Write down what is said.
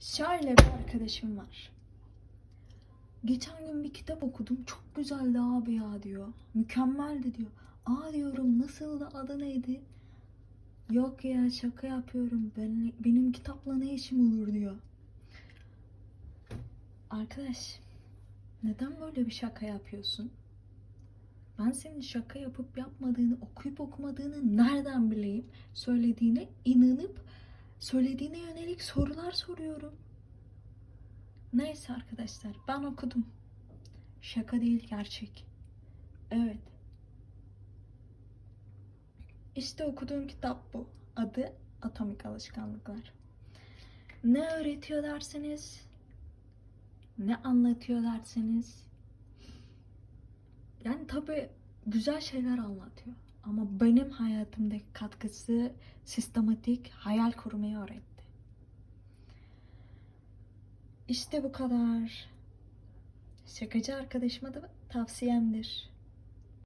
Şöyle bir arkadaşım var. Geçen gün bir kitap okudum. Çok güzeldi abi ya diyor. Mükemmeldi diyor. Aa diyorum nasıldı adı neydi? Yok ya şaka yapıyorum. Ben, benim kitapla ne işim olur diyor. Arkadaş neden böyle bir şaka yapıyorsun? Ben senin şaka yapıp yapmadığını, okuyup okumadığını nereden bileyim? Söylediğine inanıp söylediğine yönelik sorular soruyorum. Neyse arkadaşlar ben okudum. Şaka değil gerçek. Evet. İşte okuduğum kitap bu. Adı Atomik Alışkanlıklar. Ne öğretiyor derseniz, ne anlatıyor derseniz. Yani tabii güzel şeyler anlatıyor. Ama benim hayatımdaki katkısı sistematik hayal kurmayı öğretti. İşte bu kadar. Şakacı arkadaşıma da tavsiyemdir.